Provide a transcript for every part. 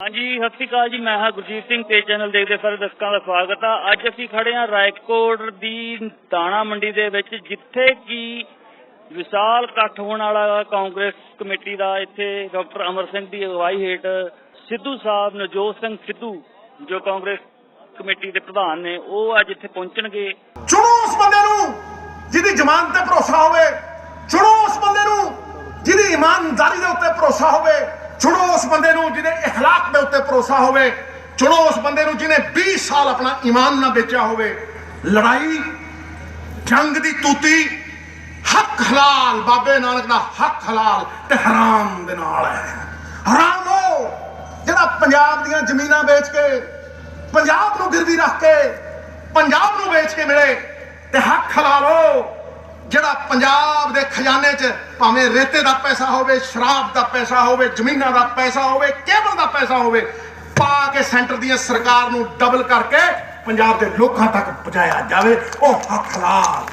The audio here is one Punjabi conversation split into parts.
ਹਾਂਜੀ, ਸਤਿ ਸ਼੍ਰੀ ਅਕਾਲ ਜੀ। ਮੈਂ ਹਾਂ ਗੁਰਜੀਤ ਸਿੰਘ ਤੇ ਚੈਨਲ ਦੇਖਦੇ ਸਾਰੇ ਦਰਸ਼ਕਾਂ ਦਾ ਸਵਾਗਤ ਆ। ਅੱਜ ਅਸੀਂ ਖੜੇ ਹਾਂ ਰਾਏਕੋਟ ਦੀ ਦਾਣਾ ਮੰਡੀ ਦੇ ਵਿੱਚ, ਜਿੱਥੇ ਕਿ ਵਿਸ਼ਾਲ ਇਕੱਠ ਹੋਣ ਵਾਲਾ ਕਾਂਗਰਸ ਕਮੇਟੀ ਦਾ ਇੱਥੇ ਡਾਕਟਰ ਅਮਰ ਸਿੰਘ ਦੀ ਅਗਵਾਈ ਹੇਠ ਸਿੱਧੂ ਸਾਹਿਬ ਨਵਜੋਤ ਸਿੰਘ ਸਿੱਧੂ, ਜੋ ਕਾਂਗਰਸ ਕਮੇਟੀ ਦੇ ਪ੍ਰਧਾਨ ਨੇ, ਉਹ ਅੱਜ ਇੱਥੇ ਪਹੁੰਚਣਗੇ। ਚੁਣੋ ਉਸ ਬੰਦੇ ਨੂੰ ਜਿਹਦੀ ਜ਼ਮਾਨਤ ਤੇ ਭਰੋਸਾ ਹੋਵੇ। ਚੁਣੋ ਉਸ ਬੰਦੇ ਨੂੰ ਜਿਹਦੀ ਇਮਾਨਦਾਰੀ ਦੇ ਉੱਤੇ ਭਰੋਸਾ ਹੋਵੇ। ਚੁਣੋ ਉਸ ਬੰਦੇ ਨੂੰ ਜਿਹਦੇ اخلاق ਦੇ ਉੱਤੇ ਭਰੋਸਾ ਹੋਵੇ ਚੁਣੋ ਉਸ ਬੰਦੇ ਨੂੰ ਜਿਹਨੇ 20 ਸਾਲ ਆਪਣਾ ਈਮਾਨ ਨਾ ਵੇਚਿਆ ਹੋਵੇ ਲੜਾਈ ਜੰਗ ਦੀ ਤੂਤੀ ਹੱਕ ਹਲਾਲ ਬਾਬੇ ਨਾਨਕ ਦਾ ਹੱਕ ਹਲਾਲ ਤੇ ਹਰਾਮ ਦੇ ਨਾਲ ਹੈ ਹਰਾਮ ਉਹ ਜਿਹੜਾ ਪੰਜਾਬ ਦੀਆਂ ਜ਼ਮੀਨਾਂ ਵੇਚ ਕੇ ਪੰਜਾਬ ਨੂੰ ਗਿਰਵੀ ਰੱਖ ਕੇ ਪੰਜਾਬ ਨੂੰ ਵੇਚ ਕੇ ਮਿਲੇ ਤੇ ਹੱਕ ਹਲਾਲ ਉਹ ਜਿਹੜਾ ਪੰਜਾਬ ਦੇ ਖਜ਼ਾਨੇ 'ਚ ਭਾਵੇਂ ਰੇਤੇ ਦਾ ਪੈਸਾ ਹੋਵੇ, ਸ਼ਰਾਬ ਦਾ ਪੈਸਾ ਹੋਵੇ, ਜ਼ਮੀਨਾਂ ਦਾ ਪੈਸਾ ਹੋਵੇ, ਕੇਬਲ ਦਾ ਪੈਸਾ ਹੋਵੇ, ਪਾ ਕੇ ਸੈਂਟਰ ਦੀਆਂ ਸਰਕਾਰ ਨੂੰ ਡਬਲ ਕਰਕੇ ਪੰਜਾਬ ਦੇ ਲੋਕਾਂ ਤੱਕ ਪਹੁੰਚਾਇਆ ਜਾਵੇ। ਉਹ ਹੱਕ ਲਾਲ।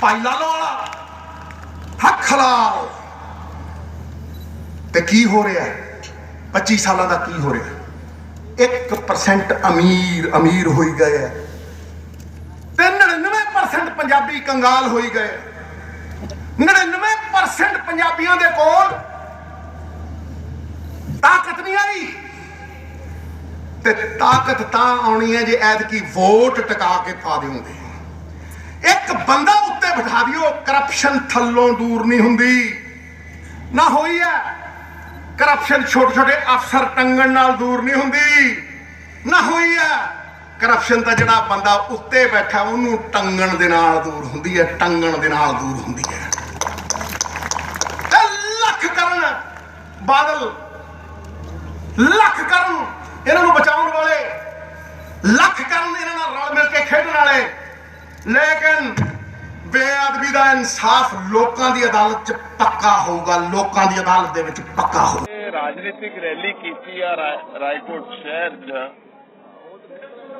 ਭਾਈ ਲਾਲੋ ਵਾਲਾ, ਹੱਕ ਲਾਲ। ਤੇ ਕੀ ਹੋ ਰਿਹਾ ਹੈ? 25 ਸਾਲਾਂ ਦਾ ਕੀ ਹੋ ਰਿਹਾ ਹੈ? 1% ਅਮੀਰ ਅਮੀਰ ਹੋਈ ਗਏ ਹੈ। ਪੰਜਾਬੀ ਕੰਗਾਲ ਹੋਈ ਗਏ। 99% ਪੰਜਾਬੀਆਂ ਦੇ ਕੋਲ ਤਾਕਤ ਨਹੀਂ ਆਈ। ਤੇ ਤਾਕਤ ਤਾਂ ਆਉਣੀ ਹੈ ਜੇ ਐਤਕੀ ਵੋਟ ਟਿਕਾ ਕੇ ਪਾ ਦਿਓਗੇ। ਇੱਕ ਬੰਦਾ ਉੱਤੇ ਬਿਠਾ ਦਿਓ ਕਰਪਸ਼ਨ ਥੱਲੋਂ ਦੂਰ ਨਹੀਂ ਹੁੰਦੀ। ਨਾ ਹੋਈ ਹੈ ਕਰਪਸ਼ਨ ਛੋਟੇ ਛੋਟੇ ਅਫਸਰ ਟੰਗਣ ਨਾਲ ਦੂਰ ਨਹੀਂ ਹੁੰਦੀ। ਨਾ ਹੋਈ ਹੈ ਕਰਪਸ਼ਨ ਤਾਂ ਜਿਹੜਾ ਬੰਦਾ ਉੱਤੇ ਬੈਠਾ, ਉਹਨੂੰ ਟੰਗਣ ਦੇ ਨਾਲ ਦੂਰ ਹੁੰਦੀ ਹੈ, ਟੰਗਣ ਦੇ ਨਾਲ ਦੂਰ ਹੁੰਦੀ ਹੈ। ਇਹ ਲੱਖ ਕਰਨ ਬਾਦਲ, ਲੱਖ ਕਰਨ ਇਹਨਾਂ ਨੂੰ ਬਚਾਉਣ ਵਾਲੇ, ਲੱਖ ਕਰਨ ਇਹਨਾਂ ਨਾਲ ਰਲ ਮਿਲ ਕੇ ਖੇਡਣ ਵਾਲੇ। ਲੇਕਿਨ ਬੇਅਦਬੀ ਦਾ ਇਨਸਾਫ ਲੋਕਾਂ ਦੀ ਅਦਾਲਤ 'ਚ ਪੱਕਾ ਹੋਊਗਾ, ਲੋਕਾਂ ਦੀ ਅਦਾਲਤ ਦੇ ਵਿੱਚ ਪੱਕਾ ਹੋਊਗਾ। ਰਾਜਨੀਤਿਕ ਰੈਲੀ ਕੀਤੀ ਆ ਰਾ- ਰਾਏਕੋਟ ਸ਼ਹਿਰ 'ਚ।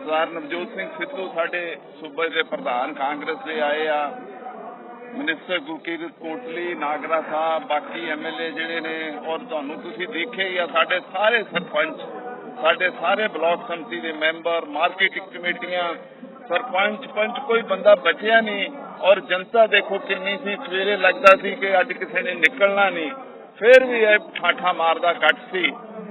ਸਰਦਾਰ ਨਵਜੋਤ ਸਿੰਘ ਸਿੱਧੂ ਸਾਡੇ ਸੂਬੇ ਦੇ ਪ੍ਰਧਾਨ, ਕਾਂਗਰਸ ਦੇ ਆਏ ਆ। ਮਿਨਿਸਟਰ ਗੁਰਕੀਰਤ ਕੋਟਲੀ, ਨਾਗਰਾ ਸਾਹਿਬ, ਬਾਕੀ ਐਮਐਲਏ ਜਿਹੜੇ ਨੇ, ਔਰ ਤੁਹਾਨੂੰ ਤੁਸੀਂ ਦੇਖਿਆ ਹੀ ਆ, ਸਾਡੇ ਸਾਰੇ ਸਰਪੰਚ, ਸਾਡੇ ਸਾਰੇ ਬਲਾਕ ਸੰਮਤੀ ਦੇ ਮੈਂਬਰ ਮਾਰਕੀਟਿੰਗ ਕਮੇਟੀਆਂ, ਸਰਪੰਚ, ਪੰਚ, ਕੋਈ ਬੰਦਾ ਬਚਿਆ ਨਹੀਂ, ਔਰ ਜਨਤਾ ਦੇਖੋ ਕਿੰਨੀ ਸੀ, ਸਵੇਰੇ ਲੱਗਦਾ ਸੀ ਕਿ ਅੱਜ ਕਿਸੇ ਨੇ ਨਿਕਲਣਾ ਨਹੀਂ। ਫਿਰ ਵੀ ਇਹ ਠਾਠਾ ਮਾਰਦਾ ਕੱਟ ਸੀ।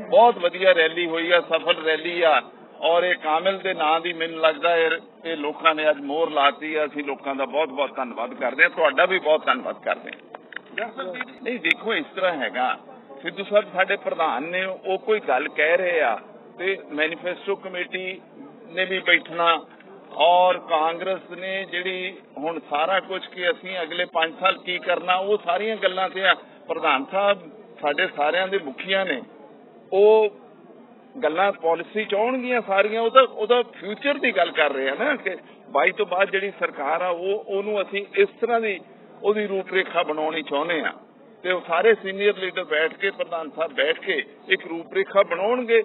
ਬਹੁਤ ਵਧੀਆ ਰੈਲੀ ਹੋਈ ਆ, ਸਫਲ ਰੈਲੀ ਆ। ਔਰ ਇਹ ਕਾਮਿਲ ਦੇ ਨਾਂ ਦੀ ਮੈਨੂੰ ਲੱਗਦਾ ਇਹ ਲੋਕਾਂ ਨੇ ਅੱਜ ਮੋਹਰ ਲਾਤੀ ਆ ਅਸੀਂ ਲੋਕਾਂ ਦਾ ਬਹੁਤ ਬਹੁਤ ਧੰਨਵਾਦ ਕਰਦੇ ਹਾਂ। ਤੁਹਾਡਾ ਵੀ ਬਹੁਤ ਧੰਨਵਾਦ ਕਰਦੇ ਹਾਂ। ਨਹੀਂ, ਦੇਖੋ, ਇਸ ਤਰ੍ਹਾਂ ਹੈਗਾ। ਸਿੱਧੂ ਸਾਹਿਬ ਸਾਡੇ ਪ੍ਰਧਾਨ ਨੇ ਉਹ ਕੋਈ ਗੱਲ ਕਹਿ ਰਹੇ ਆ ਤੇ ਮੈਨੀਫੈਸਟੋ ਕਮੇਟੀ ਨੇ ਵੀ ਬੈਠਣਾ ਔਰ ਕਾਂਗਰਸ ਨੇ ਜਿਹੜੀ ਹੁਣ ਸਾਰਾ ਕੁਝ ਕਿ ਅਸੀਂ ਅਗਲੇ 5 ਸਾਲ ਕੀ ਕਰਨਾ, ਉਹ ਸਾਰੀਆਂ ਗੱਲਾਂ ਤੇ ਆ। ਪ੍ਰਧਾਨ ਸਾਹਿਬ ਸਾਡੇ ਸਾਰਿਆਂ ਦੇ ਮੁਖੀਆਂ ਨੇ। ਉਹ ਗੱਲਾਂ ਪਾਲਿਸੀ ਚ ਆਉਣਗੀਆਂ ਸਾਰੀਆਂ ਉਹ ਤਾਂ ਉਹਦਾ ਫਿਊਚਰ ਦੀ ਗੱਲ ਕਰ ਰਹੇ ਆ ਨਾ ਕਿ 22 ਤੋਂ ਬਾਅਦ ਜਿਹੜੀ ਸਰਕਾਰ ਆ, ਉਹ, ਉਹਨੂੰ ਅਸੀਂ ਇਸ ਤਰ੍ਹਾਂ ਦੀ ਉਹਦੀ ਰੂਪਰੇਖਾ ਬਣਾਉਣੀ ਚਾਹੁੰਦੇ ਆ। ਤੇ ਉਹ ਸਾਰੇ ਸੀਨੀਅਰ ਲੀਡਰ ਬੈਠ ਕੇ, ਪ੍ਰਧਾਨ ਸਾਹਿਬ ਬੈਠ ਕੇ ਇੱਕ ਰੂਪਰੇਖਾ ਬਣਾਉਣਗੇ।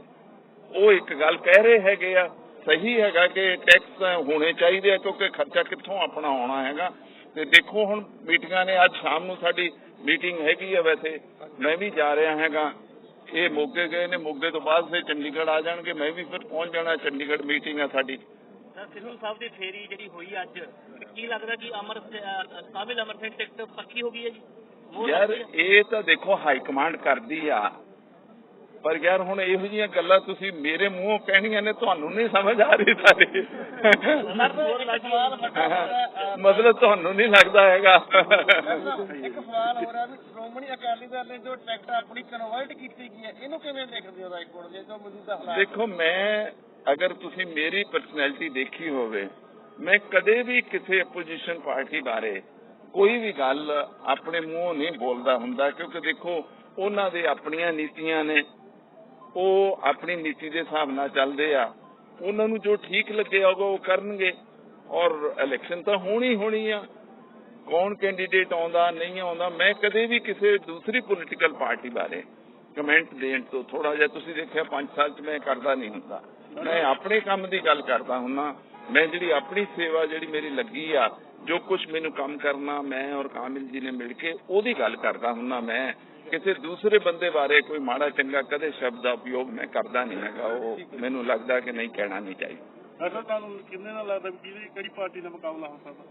ਉਹ ਇੱਕ ਗੱਲ ਕਹਿ ਰਹੇ ਹੈਗੇ ਆ, ਸਹੀ ਹੈਗਾ ਕਿ ਟੈਕਸ ਹੋਣੇ ਚਾਹੀਦੇ ਆ, ਕਿਉਂਕਿ ਖਰਚਾ ਕਿੱਥੋਂ ਆਪਣਾ ਆਉਣਾ ਹੈਗਾ। ਤੇ ਦੇਖੋ ਹੁਣ ਮੀਟਿੰਗਾਂ ਨੇ, ਅੱਜ ਸ਼ਾਮ ਨੂੰ ਸਾਡੀ ਮੀਟਿੰਗ ਹੈਗੀ ਆ ਵੈਸੇ, ਮੈਂ ਵੀ ਜਾ ਰਿਹਾ ਹੈਗਾ। ਇਹ ਮੋਗੇ ਗਏ ਨੇ ਮੋਗੇ ਤੋਂ ਬਾਅਦ ਫਿਰ ਚੰਡੀਗੜ੍ਹ ਆ ਜਾਣਗੇ। ਮੈਂ ਵੀ ਫਿਰ ਪਹੁੰਚ ਜਾਣਾ ਚੰਡੀਗੜ੍ਹ ਮੀਟਿੰਗ ਆ ਸਾਡੀ। ਸਰ ਸਿੱਧੂ ਸਾਹਿਬ ਦੀ ਫੇਰੀ ਜਿਹੜੀ ਹੋਈ ਅੱਜ ਕੀ ਲੱਗਦਾ ਕਿ ਅਮਰ ਕਾਬਿਲ ਅਮਰ ਸਿੰਘ ਟਿਕਟ ਪੱਕੀ ਹੋ ਗਈ ਹੈ ਜੀ? ਯਾਰ? ਇਹ ਤਾਂ ਦੇਖੋ ਹਾਈ ਕਮਾਂਡ ਕਰਦੀ ਆ। ਪਰ ਯਾਰ ਹੁਣ ਇਹੋ ਜਿਹੀਆਂ ਗੱਲਾਂ ਤੁਸੀਂ ਮੇਰੇ ਮੂੰਹੋਂ ਕਹਿਣੀਆਂ ਨੇ ਤੁਹਾਨੂੰ ਨਹੀਂ ਸਮਝ ਆ ਰਹੀ ਹੈ। ਮਤਲਬ ਤੁਹਾਨੂੰ ਨਹੀਂ ਲੱਗਦਾ ਹੈਗਾ ਇੱਕ ਸਵਾਲ ਹੋ ਰਿਹਾ ਵੀ ਸ਼੍ਰੋਮਣੀ ਅਕਾਲੀ ਦਲ ਨੇ ਜੋ ਟਿਕਟ ਆਪਣੀ ਕਨਵਰਟ ਕੀਤੀ ਗਈ ਹੈ ਇਹਨੂੰ ਕਿਵੇਂ ਦੇਖਦੇ ਹੋ ਰਾਏਕੋਟ ਦੇ ਜੋ ਮੌਜੂਦਾ ਹਾਲਾਤ ਦੇਖੋ ਮੈਂ ਅਗਰ ਤੁਸੀਂ ਮੇਰੀ ਪਰਸਨੈਲਿਟੀ ਦੇਖੀ ਹੋਵੇ ਮੈਂ ਕਦੇ ਵੀ ਕਿਸੇ ਆਪੋਜੀਸ਼ਨ ਪਾਰਟੀ ਬਾਰੇ ਕੋਈ ਵੀ ਗੱਲ ਆਪਣੇ ਮੂੰਹੋਂ ਨਹੀਂ ਬੋਲਦਾ ਹੁੰਦਾ ਕਿਉਂਕਿ ਦੇਖੋ ਉਹਨਾਂ ਦੇ ਆਪਣੀਆਂ ਨੀਤੀਆਂ ਨੇ ਉਹ ਆਪਣੀ ਨੀਤੀ ਦੇ ਹਿਸਾਬ ਨਾਲ ਚੱਲਦੇ ਆ, ਉਹਨਾਂ ਨੂੰ ਜੋ ਠੀਕ ਲੱਗਿਆ ਹੋਗਾ ਉਹ ਕਰਨਗੇ। ਔਰ ਇਲੈਕਸ਼ਨ ਤਾਂ ਹੋਣੀ ਹੋਣੀ ਆ। ਕੌਣ ਕੈਂਡੀਡੇਟ ਆਉਂਦਾ, ਨਹੀਂ ਆਉਂਦਾ, ਮੈਂ ਕਦੇ ਵੀ ਕਿਸੇ ਦੂਸਰੀ ਪੋਲੀਟੀਕਲ ਪਾਰਟੀ ਬਾਰੇ ਕਮੈਂਟ ਦੇਣ ਤੋਂ ਥੋੜਾ ਜਿਹਾ, ਤੁਸੀਂ ਦੇਖਿਆ 5 ਸਾਲ ਚ ਮੈਂ ਕਰਦਾ ਨਹੀਂ ਹੁੰਦਾ। ਮੈਂ ਆਪਣੇ ਕੰਮ ਦੀ ਗੱਲ ਕਰਦਾ ਹੁੰਨਾ ਮੈਂ ਜਿਹੜੀ ਆਪਣੀ ਸੇਵਾ ਜਿਹੜੀ ਮੇਰੀ ਲੱਗੀ ਆ, ਜੋ ਕੁਝ ਮੈਨੂੰ ਕੰਮ ਕਰਨਾ, ਮੈਂ ਔਰ ਕਾਮਿਲ ਜੀ ਨੇ ਮਿਲ ਕੇ ਉਹਦੀ ਗੱਲ ਕਰਦਾ ਹੁੰਨਾ ਮੈਂ। ਕਿਸੇ ਦੂਸਰੇ ਬੰਦੇ ਬਾਰੇ ਕੋਈ ਮਾੜਾ ਚੰਗਾ ਕਦੇ ਸ਼ਬਦ ਦਾ ਉਪਯੋਗ ਮੈਂ ਕਰਦਾ ਨਹੀਂ ਹੈਗਾ। ਉਹ ਮੈਨੂੰ ਲੱਗਦਾ ਕਿ ਨਹੀਂ ਕਹਿਣਾ ਨਹੀਂ ਚਾਹੀਦਾ। ਅਸਲ ਤੁਹਾਨੂੰ ਕਿੰਨੇ ਨਾਲ ਲੱਗਦਾ ਵੀ ਕਿਹਦੀ ਕਿਹੜੀ ਪਾਰਟੀ ਨਾਲ ਮੁਕਾਬਲਾ ਹੋ ਸਕਦਾ?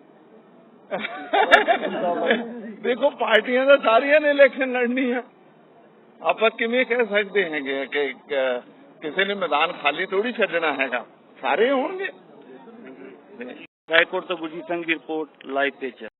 ਦੇਖੋ ਪਾਰਟੀਆਂ ਤਾਂ ਸਾਰੀਆਂ ਨੇ ਇਲੈਕਸ਼ਨ ਲੜਨੀ ਆ। ਆਪਾਂ ਕਿਵੇਂ ਕਹਿ ਸਕਦੇ ਹੈਗੇ ਕਿ ਕਿ ਕਿਸੇ ਨੇ ਮੈਦਾਨ ਖਾਲੀ ਥੋੜੀ ਛੱਡਣਾ ਹੈਗਾ। ਸਾਰੇ ਹੋਣਗੇ। ਰਾਏਕੋਟ ਤੋਂ ਗੁਰਜੀਤ ਸਿੰਘ ਦੀ ਰਿਪੋਰਟ ਲਾਈਵ ਤੇ